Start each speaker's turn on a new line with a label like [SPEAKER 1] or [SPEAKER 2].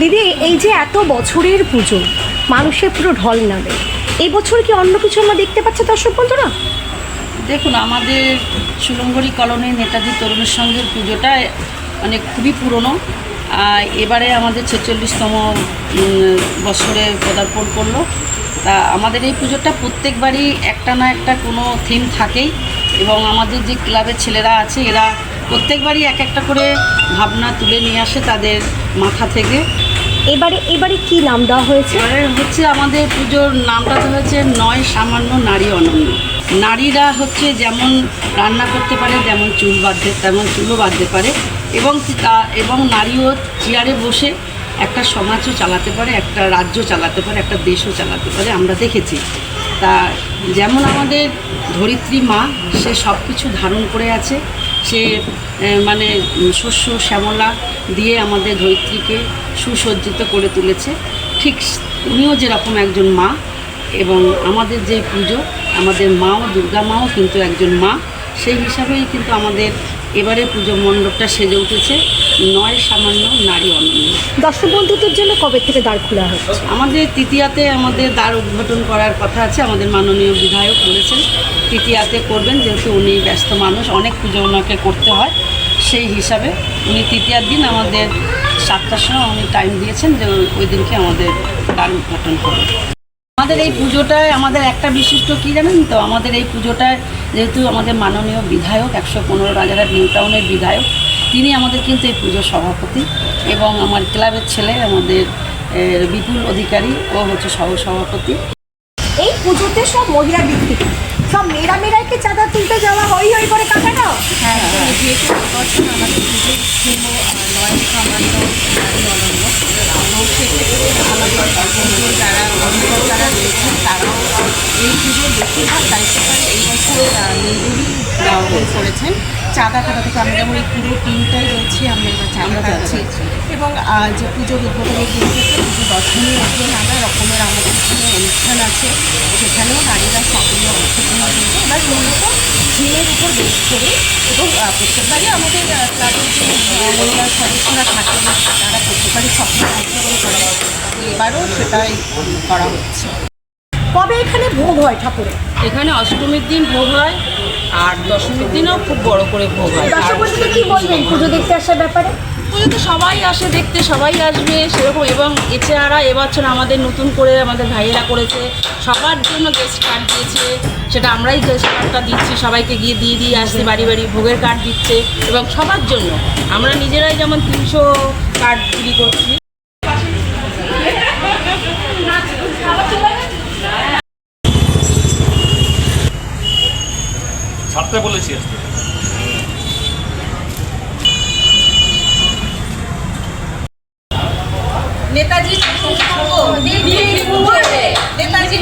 [SPEAKER 1] দিদি, এই যে এত বছরের পুজো, মানুষের পুরো ঢল নামে। এই বছর কি অন্য কিছু আমরা দেখতে পাচ্ছি দর্শক বন্ধুরা?
[SPEAKER 2] দেখুন, আমাদের সুলঙ্গরি কলোনি নেতাজি তরুণের সঙ্গের পুজোটা মানে খুবই পুরনো। এবারে আমাদের ছেচল্লিশতম বছরে পদার্পণ করল। তা আমাদের এই পুজোটা প্রত্যেকবারই একটা না একটা কোনো থিম থাকেই। এবং আমাদের যে ক্লাবের ছেলেরা আছে, এরা প্রত্যেকবারই এক একটা করে ভাবনা তুলে নিয়ে আসে তাদের মাথা থেকে।
[SPEAKER 1] এবারে এবারে কি নাম দেওয়া হয়েছে?
[SPEAKER 2] এবারে হচ্ছে আমাদের পুজোর নামটা তো হয়েছে নয় সামান্য নারী অনন্য। নারীরা হচ্ছে যেমন রান্না করতে পারে যেমন চুল বাঁধতে তেমন চুলও বাঁধতে পারে এবং তা- এবং নারীও চেয়ারে বসে একটা সমাজও চালাতে পারে একটা রাজ্য চালাতে পারে একটা দেশও চালাতে পারে আমরা দেখেছি। তা যেমন আমাদের ধরিত্রী মা সে সব কিছু ধারণ করে আছে। সে মানে শস্য শ্যামলা দিয়ে আমাদের ধরিত্রীকে সুসজ্জিত করে তুলেছে। ঠিক উনিও যেরকম একজন মা এবং আমাদের যে পুজো, আমাদের মাও, দুর্গা মাও কিন্তু একজন মা। সেই হিসাবেই কিন্তু আমাদের এবারে পুজো মণ্ডপটা সেজে উঠেছে। নয় সামান্য নারী অনন্য।
[SPEAKER 1] দর্শক বন্ধুদের জন্য কবে থেকে দ্বার খোলা হচ্ছে?
[SPEAKER 2] আমাদের তৃতীয়াতে আমাদের দ্বার উদ্ঘাটন করার কথা আছে আমাদের মাননীয় বিধায়ক বলেছেন। তৃতীয়াতে করবেন যেহেতু উনি ব্যস্ত মানুষ অনেক পুজো ওনাকে করতে হয়। সেই হিসাবে উনি তৃতীয়ার দিন আমাদের সাতটার সময় উনি টাইম দিয়েছেন যে ওই- দিনকে আমাদের দ্বার উদ্ঘাটন করবেন আমাদের এই পুজোটায় আমাদের একটা বিশিষ্ট কী জানেন তো? আমাদের এই পুজোটায় যেহেতু আমাদের মাননীয় বিধায়ক একশো পনেরো রাজারহাট নিউ টাউনের বিধায়ক তিনি আমাদের কিন্তু এই পুজোর সভাপতি এবং আমার ক্লাবের ছেলে আমাদের বিপুল অধিকারী ও হচ্ছে সহ সভাপতি।
[SPEAKER 1] এই পুজোতে সব মহিলা ব্যক্তি সব মেয়েরা মেয়েরাই কি চাঁদা তুলতে যাওয়া হই হই করে কাটানো?
[SPEAKER 2] হ্যাঁ যেহেতু আমাদের পুজো ছিল নয় সামান্য নারী অনন্য তো সেক্ষেত্রে আমাদের পুজোর যারা অন্য যারা রয়েছেন তারাও এই পুজোর বেশিরভাগ দায়িত্বটা এই বছর নিজেরই করেছেন চাঁদা কাটা থেকে আমরা যেমন এই পুরো টিমটাই রয়েছে আমরা এবার চাঁদা যাচ্ছি এবং যে পুজোর উদ্বোধনের দিন থেকে পুজো দশমী অব্দি নানা রকমের আমাদের এখানে অনুষ্ঠান আছে সেখানেও নারীরা সক্রিয় অংশগ্রহণ করছে এবার মূলত থিমের উপর বেশ করে এবং প্রত্যেকবারই আমাদের ক্লাবের যে মহিলা সদস্যরা থাকেন তারা প্রত্যেকবারই সক্রিয় অংশগ্রহণ করে এবারও সেটাই করা হচ্ছে।
[SPEAKER 1] কবে এখানে ভোগ হয় ঠাকুরের
[SPEAKER 2] এখানে অষ্টমীর দিন ভোগ হয় আর দশমীর দিনও খুব বড় করে ভোগ হয়।
[SPEAKER 1] দর্শক বন্ধুদের কি বলবেন? পুজো দেখতে আসার ব্যাপারে?
[SPEAKER 2] পুজোতে সবাই আসে দেখতে সবাই আসবে সেরকম এবং এছাড়া এবছর আমাদের নতুন করে আমাদের ভাইয়েরা করেছে সবার জন্য গেস্ট কার্ড দিয়েছে সেটা আমরাই গেস্ট কার্ডটা দিচ্ছি সবাইকে গিয়ে দিয়ে দিয়ে আসছি বাড়ি বাড়ি ভোগের কার্ড দিচ্ছে এবং সবার জন্য। আমরা নিজেরাই যেমন তিনশো কার্ড বিলি করছি।
[SPEAKER 3] বলেছি আসতে
[SPEAKER 2] নেতাজি নেতাজি